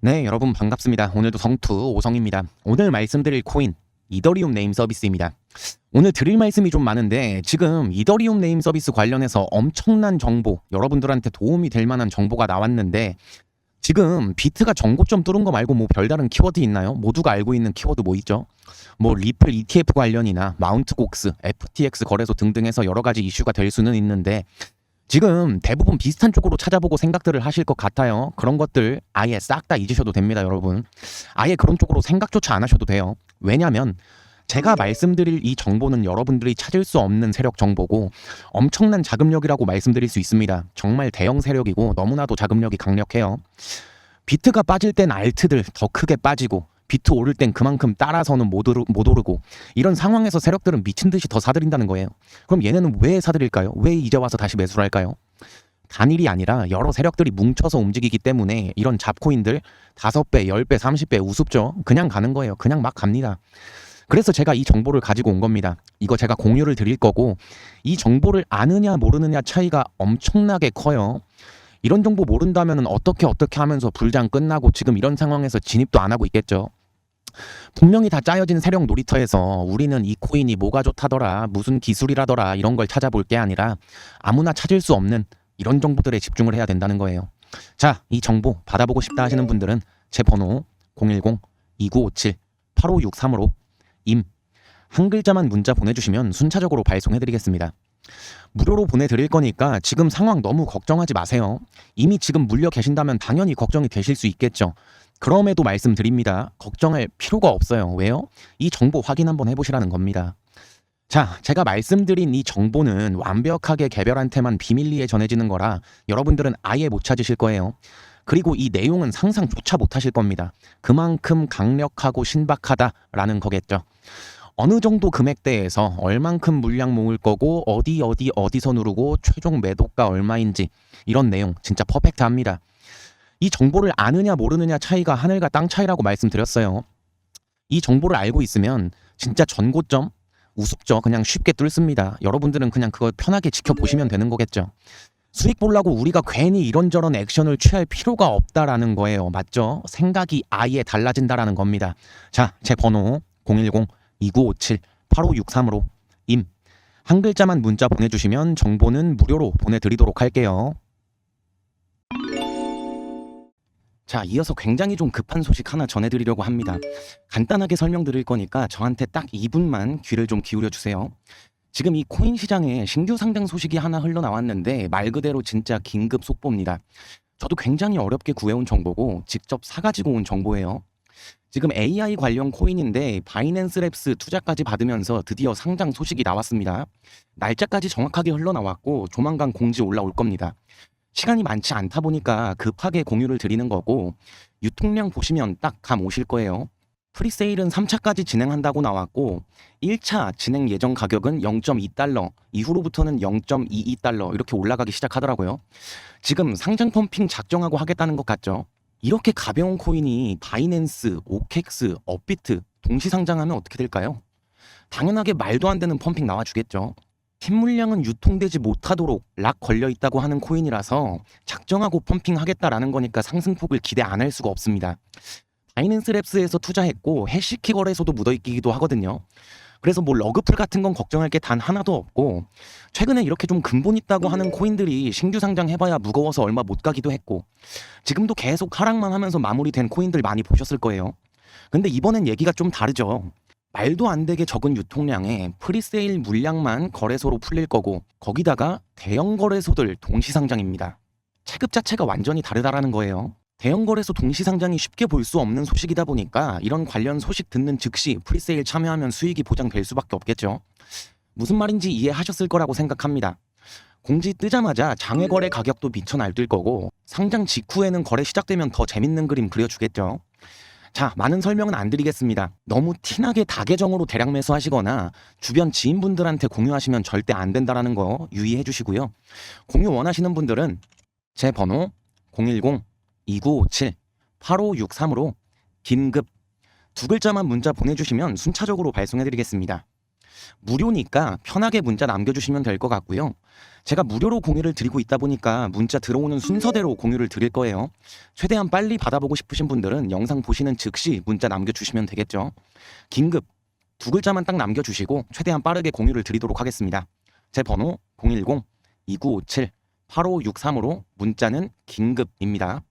네, 여러분 반갑습니다. 오늘도 성투 오성입니다. 오늘 말씀드릴 코인 이더리움 네임 서비스입니다. 오늘 드릴 말씀이 좀 많은데 지금 이더리움 네임 서비스 관련해서 엄청난 정보, 여러분들한테 도움이 될 만한 정보가 나왔는데 지금 비트가 정고점 뚫은 거 말고 뭐 별다른 키워드 있나요? 모두가 알고 있는 키워드 뭐 있죠? 뭐 리플 ETF 관련이나 마운트 곡스, FTX 거래소 등등 해서 여러 가지 이슈가 될 수는 있는데 지금 대부분 비슷한 쪽으로 찾아보고 생각들을 하실 것 같아요. 그런 것들 아예 싹 다 잊으셔도 됩니다, 여러분. 아예 그런 쪽으로 생각조차 안 하셔도 돼요. 왜냐면 제가 말씀드릴 이 정보는 여러분들이 찾을 수 없는 세력 정보고 엄청난 자금력이라고 말씀드릴 수 있습니다. 정말 대형 세력이고 너무나도 자금력이 강력해요. 비트가 빠질 땐 알트들 더 크게 빠지고 비트 오를 땐 그만큼 따라서는 못, 오르, 못 오르고 이런 상황에서 세력들은 미친 듯이 더 사들인다는 거예요. 그럼 얘네는 왜 사들일까요? 왜 이제 와서 다시 매수를 할까요? 단일이 아니라 여러 세력들이 뭉쳐서 움직이기 때문에 이런 잡코인들 다섯 배, 열 배, 삼십 배 우습죠. 그냥 가는 거예요. 그냥 막 갑니다. 그래서 제가 이 정보를 가지고 온 겁니다. 이거 제가 공유를 드릴 거고 이 정보를 아느냐 모르느냐 차이가 엄청나게 커요. 이런 정보 모른다면 어떻게 어떻게 하면서 불장 끝나고 지금 이런 상황에서 진입도 안 하고 있겠죠. 분명히 다 짜여진 세력 놀이터에서 우리는 이 코인이 뭐가 좋다더라, 무슨 기술이라더라 이런 걸 찾아볼 게 아니라 아무나 찾을 수 없는 이런 정보들에 집중을 해야 된다는 거예요. 자, 이 정보 받아보고 싶다 하시는 분들은 제 번호 010-2957-8563으로 임 한 글자만 문자 보내주시면 순차적으로 발송해드리겠습니다. 무료로 보내드릴 거니까 지금 상황 너무 걱정하지 마세요. 이미 지금 물려 계신다면 당연히 걱정이 되실 수 있겠죠. 그럼에도 말씀드립니다. 걱정할 필요가 없어요. 왜요? 이 정보 확인 한번 해보시라는 겁니다. 자, 제가 말씀드린 이 정보는 완벽하게 개별한테만 비밀리에 전해지는 거라 여러분들은 아예 못 찾으실 거예요. 그리고 이 내용은 상상조차 못 하실 겁니다. 그만큼 강력하고 신박하다라는 거겠죠. 어느 정도 금액대에서 얼만큼 물량 모을 거고 어디 어디 어디서 누르고 최종 매도가 얼마인지 이런 내용 진짜 퍼펙트합니다. 이 정보를 아느냐 모르느냐 차이가 하늘과 땅 차이라고 말씀드렸어요. 이 정보를 알고 있으면 진짜 전고점 우습죠. 그냥 쉽게 뚫습니다. 여러분들은 그냥 그걸 편하게 지켜보시면 되는 거겠죠. 수익 보려고 우리가 괜히 이런저런 액션을 취할 필요가 없다라는 거예요. 맞죠? 생각이 아예 달라진다라는 겁니다. 자, 제 번호 010 2957 8563으로 임 한 글자만 문자 보내주시면 정보는 무료로 보내드리도록 할게요. 자, 이어서 굉장히 좀 급한 소식 하나 전해드리려고 합니다. 간단하게 설명드릴 거니까 저한테 딱 2분만 귀를 좀 기울여 주세요. 지금 이 코인 시장에 신규 상장 소식이 하나 흘러나왔는데 말 그대로 진짜 긴급 속보입니다. 저도 굉장히 어렵게 구해온 정보고 직접 사가지고 온 정보예요. 지금 AI 관련 코인인데 바이낸스 랩스 투자까지 받으면서 드디어 상장 소식이 나왔습니다. 날짜까지 정확하게 흘러나왔고 조만간 공지 올라올 겁니다. 시간이 많지 않다 보니까 급하게 공유를 드리는 거고 유통량 보시면 딱 감 오실 거예요. 프리세일은 3차까지 진행한다고 나왔고 1차 진행 예정 가격은 0.2달러, 이후로부터는 0.22달러 이렇게 올라가기 시작하더라고요. 지금 상장 펌핑 작정하고 하겠다는 것 같죠. 이렇게 가벼운 코인이 바이낸스, 오캑스, 업비트 동시 상장하면 어떻게 될까요? 당연하게 말도 안 되는 펌핑 나와주겠죠. 팀 물량은 유통되지 못하도록 락 걸려 있다고 하는 코인이라서 작정하고 펌핑하겠다라는 거니까 상승폭을 기대 안 할 수가 없습니다. 바이낸스 랩스에서 투자했고 해시키 거래소도 묻어 있기도 하거든요. 그래서 뭐 러그풀 같은 건 걱정할 게 단 하나도 없고 최근에 이렇게 좀 근본 있다고 하는 코인들이 신규 상장 해봐야 무거워서 얼마 못 가기도 했고 지금도 계속 하락만 하면서 마무리된 코인들 많이 보셨을 거예요. 근데 이번엔 얘기가 좀 다르죠. 말도 안 되게 적은 유통량에 프리세일 물량만 거래소로 풀릴 거고 거기다가 대형 거래소들 동시 상장입니다. 체급 자체가 완전히 다르다라는 거예요. 대형 거래소 동시 상장이 쉽게 볼 수 없는 소식이다 보니까 이런 관련 소식 듣는 즉시 프리세일 참여하면 수익이 보장될 수밖에 없겠죠. 무슨 말인지 이해하셨을 거라고 생각합니다. 공지 뜨자마자 장외 거래 가격도 미쳐 날뛸 거고 상장 직후에는 거래 시작되면 더 재밌는 그림 그려주겠죠. 자, 많은 설명은 안 드리겠습니다. 너무 티나게 다계정으로 대량 매수하시거나 주변 지인분들한테 공유하시면 절대 안 된다라는 거 유의해 주시고요. 공유 원하시는 분들은 제 번호 010-2957-8563으로 긴급 두 글자만 문자 보내주시면 순차적으로 발송해 드리겠습니다. 무료니까 편하게 문자 남겨주시면 될 것 같고요. 제가 무료로 공유를 드리고 있다 보니까 문자 들어오는 순서대로 공유를 드릴 거예요. 최대한 빨리 받아보고 싶으신 분들은 영상 보시는 즉시 문자 남겨주시면 되겠죠. 긴급 두 글자만 딱 남겨주시고 최대한 빠르게 공유를 드리도록 하겠습니다. 제 번호 010-2957-8563으로 문자는 긴급입니다.